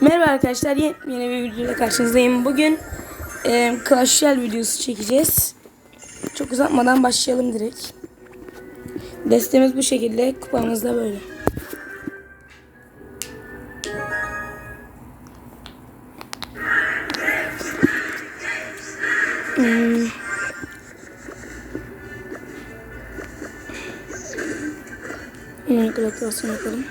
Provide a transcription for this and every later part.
Merhaba arkadaşlar, yeni, bir videoyla karşınızdayım. Bugün e, Clash Royale videosu çekeceğiz. Çok uzatmadan başlayalım direkt. Destemiz bu şekilde, kupamız da böyle. Hmm. Hmm, kalkulasyon yapalım.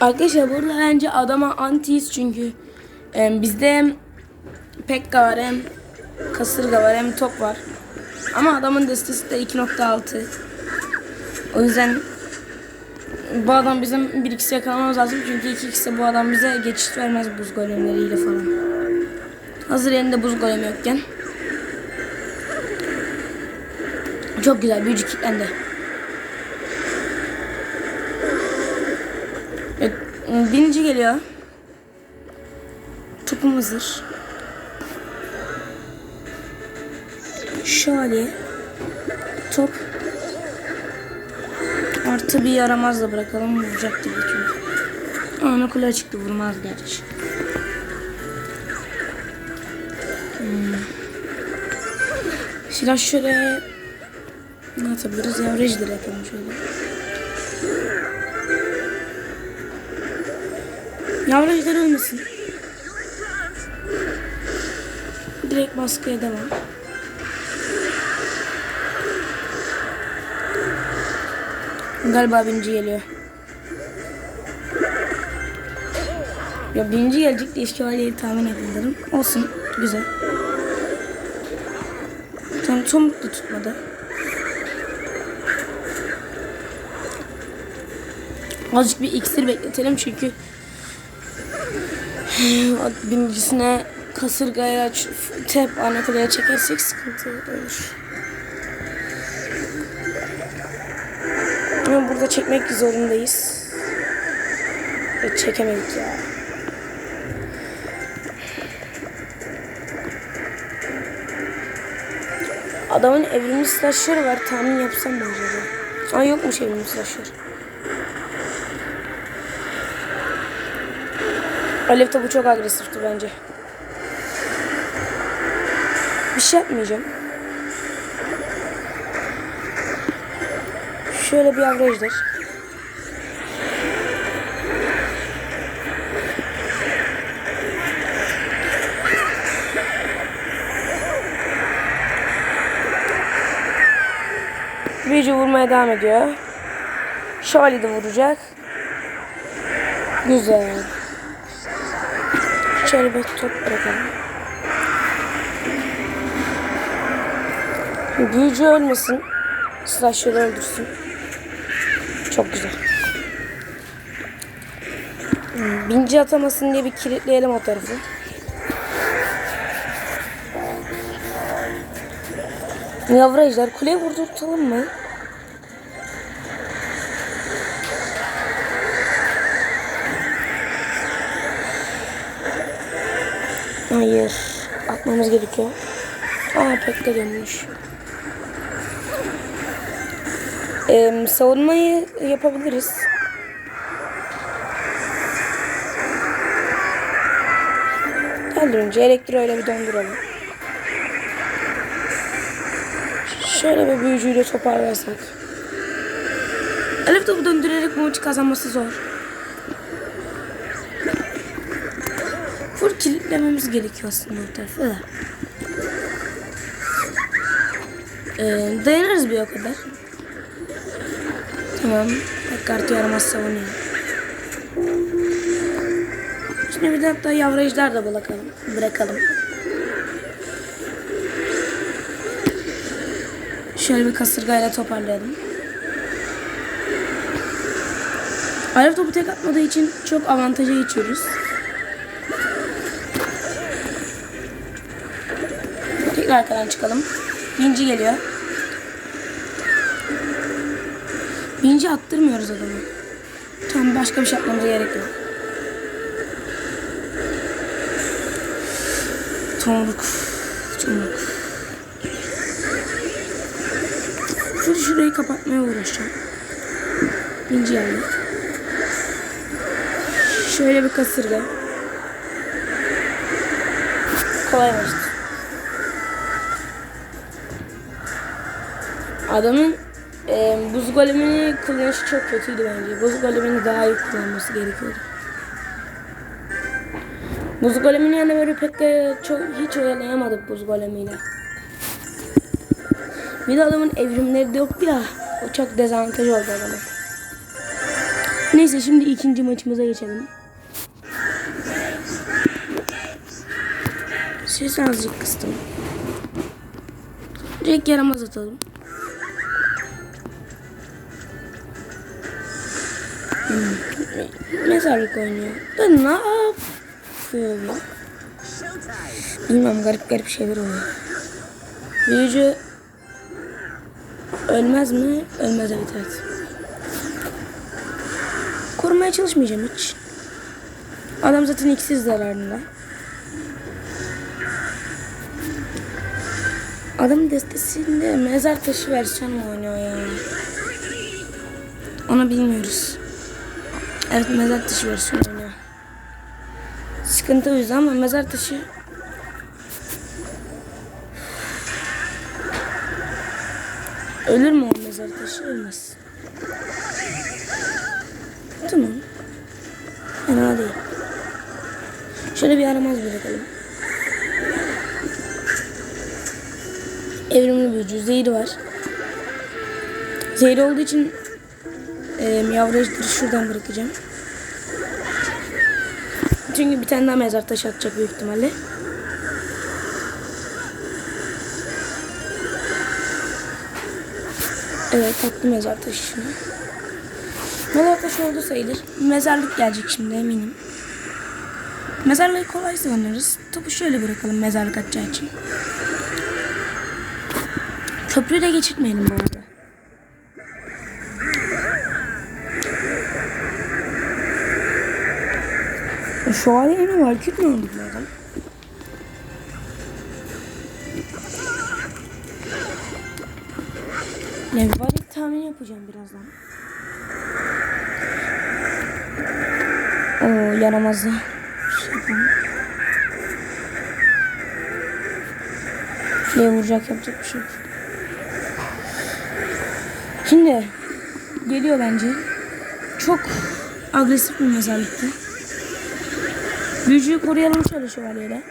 Arkadaşlar burada bence adama antiyiz çünkü e, bizde Pekka var hem kasırga var hem top var. Ama adamın destesi de 2.6. O yüzden bu adam bizim 1x yakalamamız lazım çünkü 2x'e bu adam bize geçiş vermez buz golemleriyle falan. Hazır elinde buz golemi yokken. Çok güzel büyücü kilitlendi. Birinci geliyor. Topum hazır. Şöyle. Top. Artı bir yaramaz da bırakalım. Vuracak çünkü. Aa, Ona kule çıktı vurmaz gerçi. Hmm. Silah şöyle ne atabiliriz? Yavrajdır yapalım şöyle. Yavrajlar ölmesin. Direkt baskıya devam. Galiba birinci geliyor. Ya birinci gelecek diye şövalyeyi tahmin edildim. Olsun. Güzel. Tam çomuk da tutmadı. Azıcık bir iksir bekletelim çünkü birincisine kasırgaya tep ana kadar çekersek sıkıntı olur. Ama burada çekmek zorundayız. Ve çekemedik ya. Adamın evrimli silahları var. Tahmin yapsam mı acaba? Aa yokmuş evrimli silahları. Alev topu çok agresifti bence. Bir şey yapmayacağım. Şöyle bir averajdır. Büyücü vurmaya devam ediyor. Şövalye de vuracak. Güzel. Şöyle bir top bırakalım. Büyücü ölmesin. Slasher'ı öldürsün. Çok güzel. Binci atamasın diye bir kilitleyelim o tarafı. Yavru ejder kuleye vurdurtalım mı? Hayır. Atmamız gerekiyor. Aa pek de dönmüş. Ee, savunmayı yapabiliriz. Geldi önce elektroyla bir donduralım. Şöyle bir büyücüyle toparlarsak. Elif topu döndürerek maçı kazanması zor. Full kilitlememiz gerekiyor aslında o tarafı da. Ee, dayanırız bir o kadar. Tamam. Tek kartı yaramaz savunuyor. Şimdi bir de hatta yavru ejder de bırakalım. Bırakalım. Şöyle bir kasırgayla toparlayalım. Alev topu tek atmadığı için çok avantaja geçiyoruz. Tekrar arkadan çıkalım. Binci geliyor. Binci attırmıyoruz adamı. Tamam başka bir şey yapmamıza gerek yok. Tomruk. Tomruk. Full şurayı kapatmaya uğraşacağım. İnci geldi. Şöyle bir kasırga. Kolaylaştı. Adamın e, buz golemini kullanışı çok kötüydü bence. Buz golemini daha iyi kullanması gerekiyordu. Buz golemini yani böyle pek de çok hiç oyalayamadık buz golemiyle. Bir de adamın evrimleri de yoktu ya. O çok dezavantaj oldu adama. Neyse şimdi ikinci maçımıza geçelim. Sesi azıcık kıstım. Direkt yaramaz atalım. Mezarlık oynuyor. Da ne yapıyor bu? Bilmem garip garip şeyler oluyor. Büyücü ölmez mi? Ölmez evet evet. Korumaya çalışmayacağım hiç. Adam zaten iksiz zararında. Adam destesinde mezar taşı versiyon mu oynuyor ya? Onu bilmiyoruz. Evet mezar taşı versiyon oynuyor. Sıkıntı o ama mezar taşı Ölür mü o mezar taşı? Ölmez. Tamam. Fena değil. Şöyle bir aramaz bırakalım. Evrimli büyücü. Zehri var. Zehri olduğu için e, yavrajları şuradan bırakacağım. Çünkü bir tane daha mezar taşı atacak büyük ihtimalle. Evet attı mezar taşı şunu. Mezar taşı oldu sayılır. Mezarlık gelecek şimdi eminim. Mezarlığı kolay sığınırız. Topu şöyle bırakalım mezarlık atacağı için. Köprüyü de geçirtmeyelim bu arada. Şövalye mi var? Küt mü oldu bu adam? Ne var ilk tahmin yapacağım birazdan. Oo yaramaz da. Yapalım. Şuraya vuracak yapacak bir şey yok. Şimdi geliyor bence. Çok agresif bir mezarlıktı. Büyücüyü koruyalım şöyle şövalyeyle.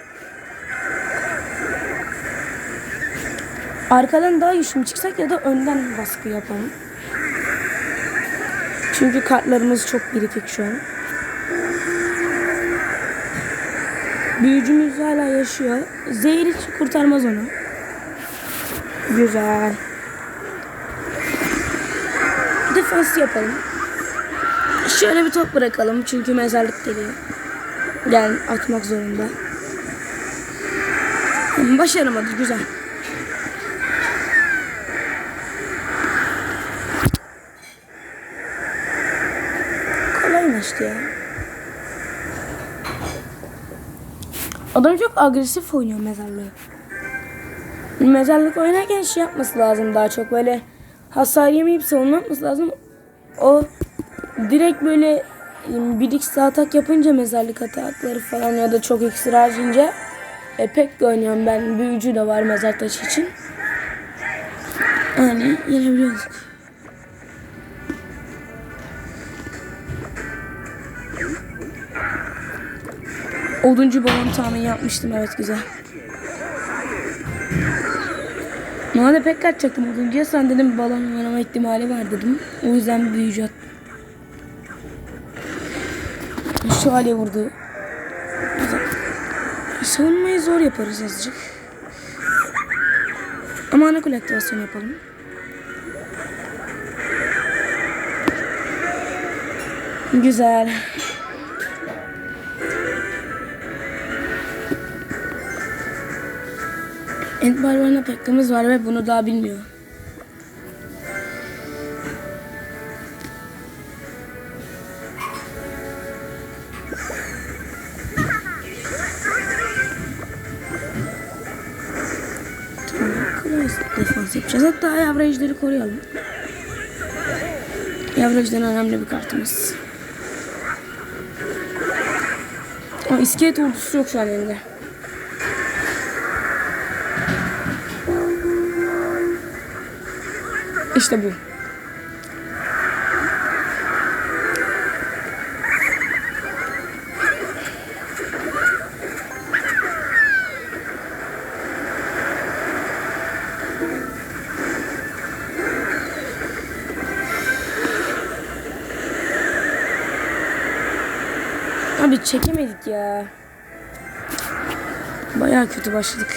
Arkadan daha güçlü çıksak ya da önden baskı yapalım. Çünkü kartlarımız çok birikik şu an. Büyücümüz hala yaşıyor. Zehir hiç kurtarmaz onu. Güzel. Defans yapalım. Şöyle bir top bırakalım çünkü mezarlık geliyor. Yani atmak zorunda. Başaramadı güzel. Kolaymıştı ya. Adam çok agresif oynuyor mezarlığı. Mezarlık oynarken şey yapması lazım daha çok böyle hasar yemeyip savunma lazım. O direkt böyle bir x atak yapınca mezarlık atakları falan ya da çok iksir harcayınca e, pek oynuyorum ben. Büyücü de var mezar taşı için. Yani yenebiliyoruz. Oduncu balon tahmin yapmıştım evet güzel. Normalde pek kaçacaktım oduncuya sen dedim balon oynama ihtimali var dedim. O yüzden büyücü attım. Şu hale vurdu. Savunmayı zor yaparız azıcık. Ama ana kule aktivasyonu yapalım. Güzel. Ent barbarına pekkimiz var ve bunu daha bilmiyor. Yapacağız. Hatta average'leri koruyalım. Average'den önemli bir kartımız. Aa, iskelet ordusu yok şu an elinde. İşte bu. Abi çekemedik ya. Bayağı kötü başladık.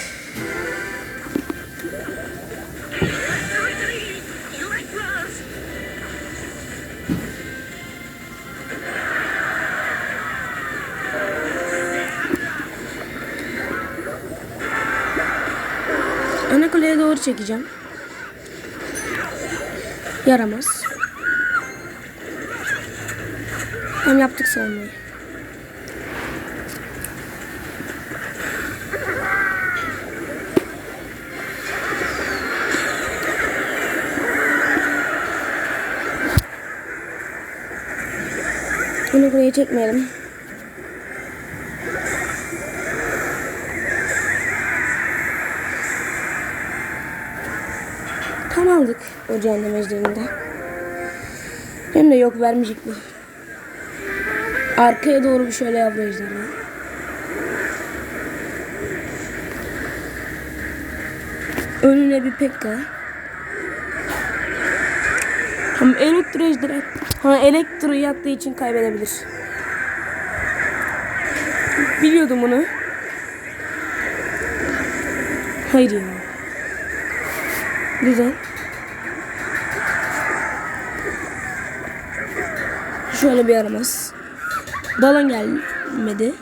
Ana kuleye doğru çekeceğim. Yaramaz. Hem yaptık savunmayı. Bunu buraya çekmeyelim. Tam aldık o cehennem ejderinde. Hem de yok vermeyecek mi? Arkaya doğru bir şöyle yavru ejderha. Önüne bir pekka. Ama elektro ejderha. Ha elektro yattığı için kaybedebilir. Biliyordum bunu. Hayır ya. Güzel. Şöyle bir aramaz. Balon gelmedi.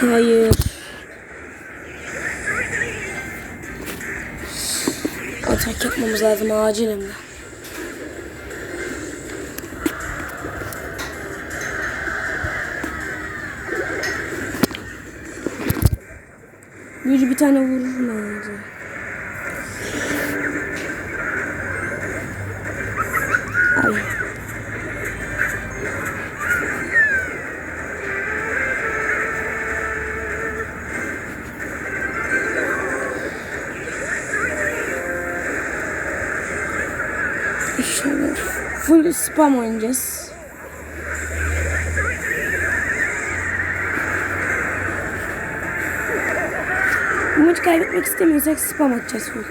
Hayır. Atak yapmamız lazım acilen. Büyücü bir tane vurur mu Şöyle full spam oynayacağız. Maçı kaybetmek istemiyorsak spam atacağız full.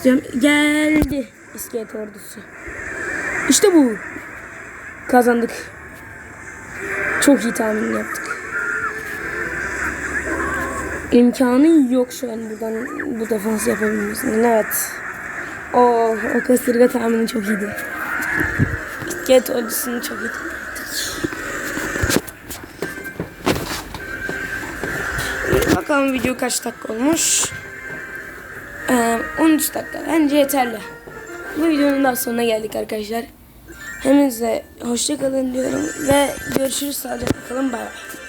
Tutuyorum. Geldi iskelet ordusu. İşte bu. Kazandık. Çok iyi tahmin yaptık. İmkanı yok şu an buradan bu defansı yapabilmesinin. Evet. O, o kasırga tahmini çok iyiydi. İskelet ordusunu çok iyi. Bakalım video kaç dakika olmuş. Ee, 13 dakika. Bence yeterli. Bu videonun daha sonuna geldik arkadaşlar. Hepinize hoşça kalın diyorum ve görüşürüz sağlıcakla kalın bay bay.